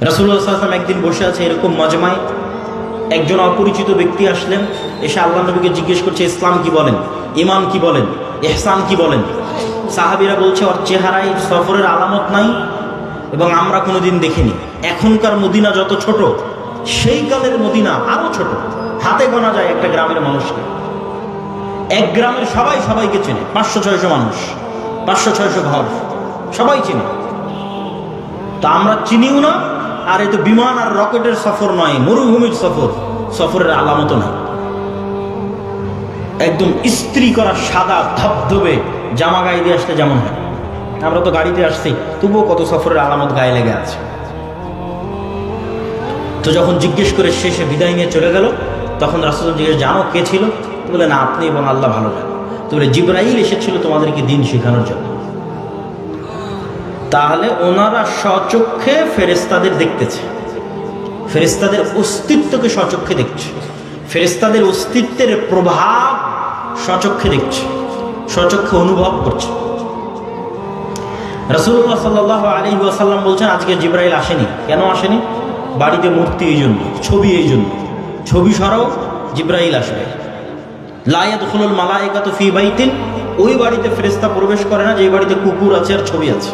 রাসুল্লাহ সাল্লাম একদিন বসে আছে এরকম মজমায়। একজন অপরিচিত ব্যক্তি আসলেন, এসে আল্লাহ নবীকে জিজ্ঞেস করছে, ইসলাম কি বলেন? ইমান কি বলেন? এহসান কি বলেন? সাহাবিরা বলছে, ওর চেহারায় সফরের আলামত নাই এবং আমরা কোনোদিন দেখিনি। এখনকার মদিনা যত ছোট, সেই কালের মদিনা আরও ছোট। হাতে গোনা যায় একটা গ্রামের মানুষকে। এক গ্রামের সবাই সবাইকে চেনে। পাঁচশো, ছয়শো মানুষ, পাঁচশো, ছয়শো ঘর, সবাই চেনে। তা আমরা চিনিও না আর এ তো বিমান আর রকেটের সফর নয়, মরুভূমির সফর। সফরের আলামত নাই একদম ইস্ত্রি করা সাদা ধবধবে জামা গায়ে দিয়ে আসলে যেমন হয়। আমরা তো গাড়িতে আসছি, তবুও কত সফরের আলামত গায়ে লেগে আছে। তো যখন জিজ্ঞেস করে শেষে বিদায় নিয়ে চলে গেল, তখন রাসুল জিজ্ঞেস জানো কে ছিল? বলে, না, আপনি এবং আল্লাহ ভালো জানেন। তো বলে জিব্রাহিল এসেছিল তোমাদেরকে দিন শেখানোর জন্য। তাহলে ওনারা স্বচক্ষে ফেরেস্তাদের দেখতেছে। ফেরেস্তাদের অস্তিত্বকে স্বচক্ষে দেখছে। ফেরেস্তাদের অস্তিত্বের প্রভাব স্বচক্ষে দেখছে, স্বচক্ষে অনুভব করছে। রসুল্লাহ সাল্লাহ আলী ওয়াসাল্লাম বলছেন, আজকে জিব্রাইল আসেনি। কেন আসেনি? বাড়িতে মূর্তি এই জন্য, ছবি এই জন্য। ছবি সরাও, জিব্রাইল আসবে। লায়াত খুলুল মালায়িকাত ফি বাইতিন, ওই বাড়িতে ফেরেস্তা প্রবেশ করে না যে বাড়িতে কুকুর আছে আর ছবি আছে।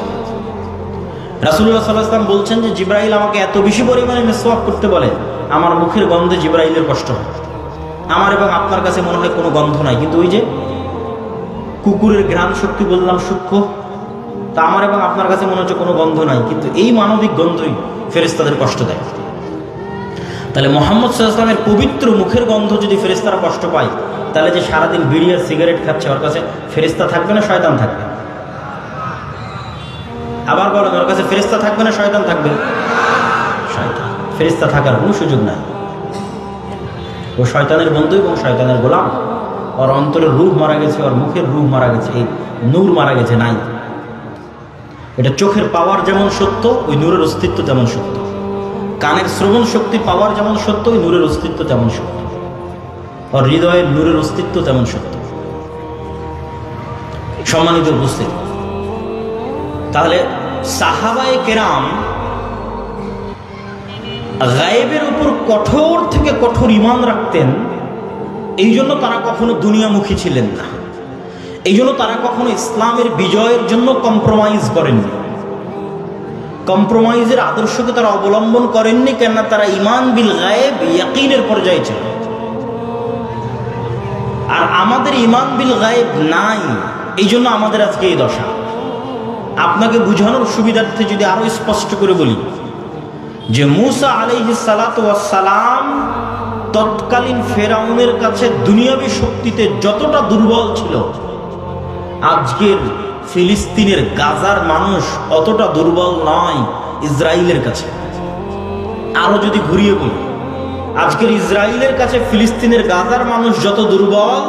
রাসুল্লাহ সাল্লাহাম বলছেন যে জিব্রাইল আমাকে এত বেশি পরিমাণে মেসওয়াক করতে বলে, আমার মুখের গন্ধে জিব্রাইলের কষ্ট হয়। আমার এবং আপনার কাছে মনে হয় কোনো গন্ধ নাই, কিন্তু ওই যে কুকুরের ঘ্রাণ শক্তি বললাম সূক্ষ্ম, তা আমার এবং আপনার কাছে মনে হচ্ছে কোনো গন্ধ নাই, কিন্তু এই মানবিক গন্ধই ফেরেস্তাদের কষ্ট দেয়। তাহলে মোহাম্মদ সাল্লাহামের পবিত্র মুখের গন্ধ যদি ফেরেস্তারা কষ্ট পায়, তাহলে যে সারাদিন বিড়ি আর সিগারেট খাচ্ছে, ওর কাছে ফেরেস্তা থাকবে না শয়তান থাকবে? আবার বলেন ওর কাছে ফেরিস্তা থাকবে না শয়তান থাকবে? ফেরিস্তা থাকার কোনো সুযোগ নাই। ও শয়তানের বন্ধু এবং শয়তানের গোলাম। ওর অন্তরের রূপ মারা গেছে, ওর মুখের রূপ মারা গেছে, এই নূর মারা গেছে নাই। এটা চোখের পাওয়ার যেমন সত্য, ওই নূরের অস্তিত্ব তেমন সত্য। কানের শ্রবণ শক্তি পাওয়ার যেমন সত্য, ওই নূরের অস্তিত্ব তেমন সত্য। ওর হৃদয়ের নূরের অস্তিত্ব তেমন সত্য। সম্মানিত উপস্থিতি তাহলে সাহাবায়ে কেরাম গায়েবের উপর কঠোর থেকে কঠোর ইমান রাখতেন এই জন্য তারা কখনো দুনিয়ামুখী ছিলেন না। এই জন্য তারা কখনো ইসলামের বিজয়ের জন্য কম্প্রোমাইজ করেননি। কম্প্রোমাইজের আদর্শকে তারা অবলম্বন করেননি, কেননা তারা ইমান বিল গায়েব ইয়াকিনের পর্যায়ে ছিল। আর আমাদের ইমান বিল গায়েব নাই এই জন্য আমাদের আজকে এই দশা। আপনাকে বুঝানোর সুবিধার্থে যদি আরও স্পষ্ট করে বলি, যে মুসা আলাইহি সালাম তৎকালীন ফেরাউনের কাছে দুনিয়াবী শক্তিতে যতটা দুর্বল ছিল, আজকের ফিলিস্তিনের গাজার মানুষ অতটা দুর্বল নয় ইসরায়েলের কাছে। আরও যদি ঘুরিয়ে বলি, আজকের ইসরায়েলের কাছে ফিলিস্তিনের গাজার মানুষ যত দুর্বল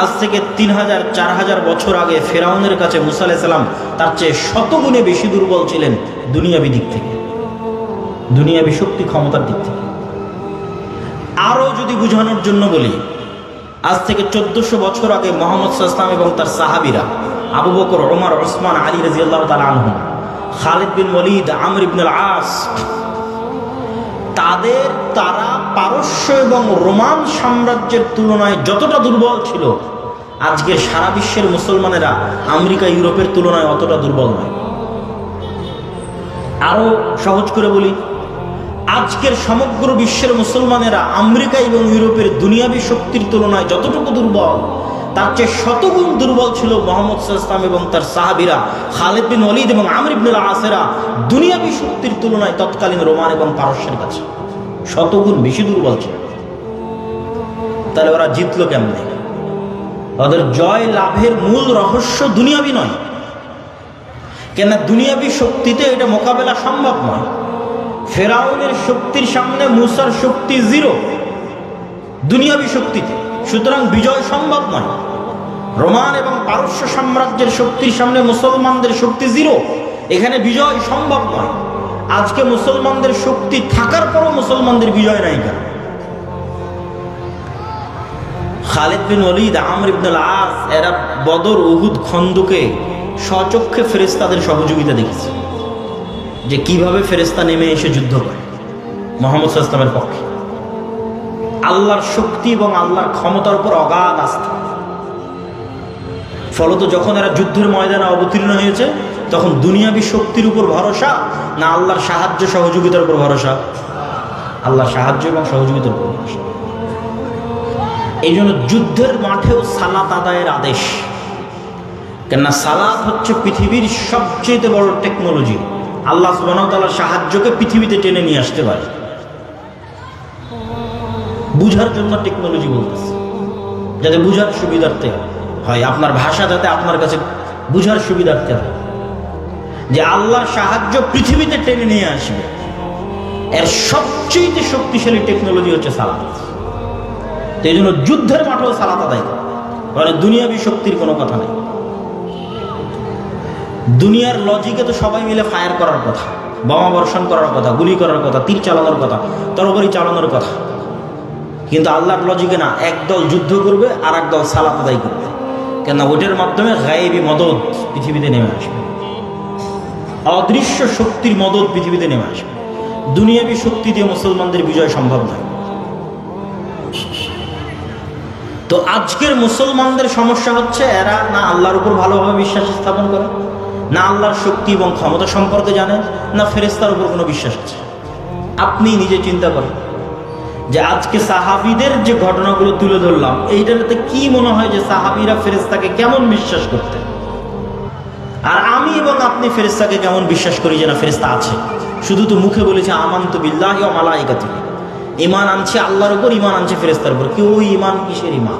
আজ থেকে তিন হাজার, চার হাজার বছর আগে ফেরাউনের কাছে মুসা সালাম তার চেয়ে শতগুণে বেশি দুর্বল ছিলেন দুনিয়াবি দিক থেকে, দুনিয়াবি শক্তি ক্ষমতার দিক থেকে। আরও যদি বুঝানোর জন্য বলি, আজ থেকে চোদ্দশো বছর আগে মোহাম্মদ সাল্লাম এবং তার সাহাবিরা আবু বকর ওমর ওসমান আলী রাজিয়াল্লাহ তালা আনহু, খালিদ বিন ওলিদ আমর ইবনুল আস, তাদের তারা পারস্য এবং রোমান সাম্রাজ্যের তুলনায় যতটা দুর্বল ছিল আজকের সারা বিশ্বের মুসলমানেরা আমেরিকা, ইউরোপের তুলনায় অতটা দুর্বল নয়। আরও সহজ করে বলি, আজকের সমগ্র বিশ্বের মুসলমানেরা আমেরিকা এবং ইউরোপের দুনিয়াবী শক্তির তুলনায় যতটুকু দুর্বল, তার চেয়ে শতগুণ দুর্বল ছিল মোহাম্মদ ইসলাম এবং তার সাহাবিরা খালেদ বিন ওলিদ এবং আমির আসেরা দুনিয়াবী শক্তির তুলনায় তৎকালীন রোমান এবং পারস্যের কাছে। শতগুণ বেশি দুর্বল ছিল। তাহলে ওরা জিতলো কেমনে? ওদের জয় লাভের মূল রহস্য দুনিয়াবি নয়। কেন দুনিয়াবি শক্তিতে এটা মোকাবেলা সম্ভব নয়। ফেরাউনের শক্তির সামনে মুসার শক্তি জিরো। দুনিয়াবি শক্তিতে। সুতরাং বিজয় সম্ভব নয়। রোমান এবং পারস্য সাম্রাজ্যের শক্তির সামনে মুসলমানদের শক্তি জিরো। এখানে বিজয় সম্ভব নয়। আজকে মুসলমানদের শক্তি থাকার পরও মুসলমানদের বিজয় নাই কেন? খালিদ বিন ওলিদ আমর আস এরা বদর, উহুদ, খন্দকে স্বচক্ষে ফেরেস্তাদের সহযোগিতা দেখেছে। যে কীভাবে ফেরেস্তা নেমে এসে যুদ্ধ করে মোহাম্মদ ইসলামের পক্ষে। আল্লাহর শক্তি এবং আল্লাহর ক্ষমতার উপর অগাধ আস্থা। ফলত যখন এরা যুদ্ধের ময়দানে অবতীর্ণ হয়েছে, তখন দুনিয়াবি শক্তির উপর ভরসা না আল্লাহর সাহায্য, সহযোগিতার উপর ভরসা? আল্লাহর সাহায্য এবং সহযোগিতার উপর ভরসা। এই জন্য যুদ্ধের মাঠেও সালাত আদায়ের আদেশ। কেননা সালাত হচ্ছে পৃথিবীর সবচেয়ে বড় টেকনোলজি আল্লাহ সুবাহতাল্লার সাহায্যকে পৃথিবীতে টেনে নিয়ে আসতে পারে। বুঝার জন্য টেকনোলজি বলতেছে। যাতে বুঝার সুবিধার্থে হয়। আপনার ভাষা যাতে আপনার কাছে বুঝার সুবিধার্থে হয়। যে আল্লাহর সাহায্য পৃথিবীতে টেনে নিয়ে আসবে। এর সবচেয়ে শক্তিশালী টেকনোলজি হচ্ছে সালাত। তো এই জন্য যুদ্ধের মাঠেও সালাত আদায় করে। মানে দুনিয়াবি শক্তির কোনো কথা নেই। দুনিয়ার লজিকে তো সবাই মিলে ফায়ার করার কথা, বোমা বর্ষণ করার কথা, গুলি করার কথা, তীর চালানোর কথা, তরবারি চালানোর কথা। কিন্তু আল্লাহর লজিকে না একদল যুদ্ধ করবে আর এক দল সালাত আদায় করবে। কেন ওটার মাধ্যমে গায়েবী মদত পৃথিবীতে নেমে আসবে। অদৃশ্য শক্তির মদত পৃথিবীতে নেমে আসবে। দুনিয়াবী শক্তি দিয়ে মুসলমানদের বিজয় সম্ভব নয়। তো আজকের মুসলমানদের সমস্যা হচ্ছে, এরা না আল্লাহর উপর ভালোভাবে বিশ্বাস স্থাপন করে, না আল্লাহর শক্তি এবং ক্ষমতা সম্পর্কে জানে, না ফেরেস্তার উপর কোনো বিশ্বাস আছে। আপনি নিজে চিন্তা করেন। যে আজকে সাহাবিদের যে ঘটনাগুলো তুলে ধরলাম, এইটাতে কি মনে হয় যে সাহাবিরা ফেরেস্তাকে কেমন বিশ্বাস করতে আর আমি এবং আপনি ফেরেস্তাকে কেমন বিশ্বাস করি যে না ফেরেস্তা আছে। শুধু তো মুখে বলেছে আমান তো বিল্লাহ মালাইকাতি ইমান আনছে আল্লাহর উপর, ইমান আনছে ফেরেস্তার উপর। কেউ ইমান কিসের ইমান?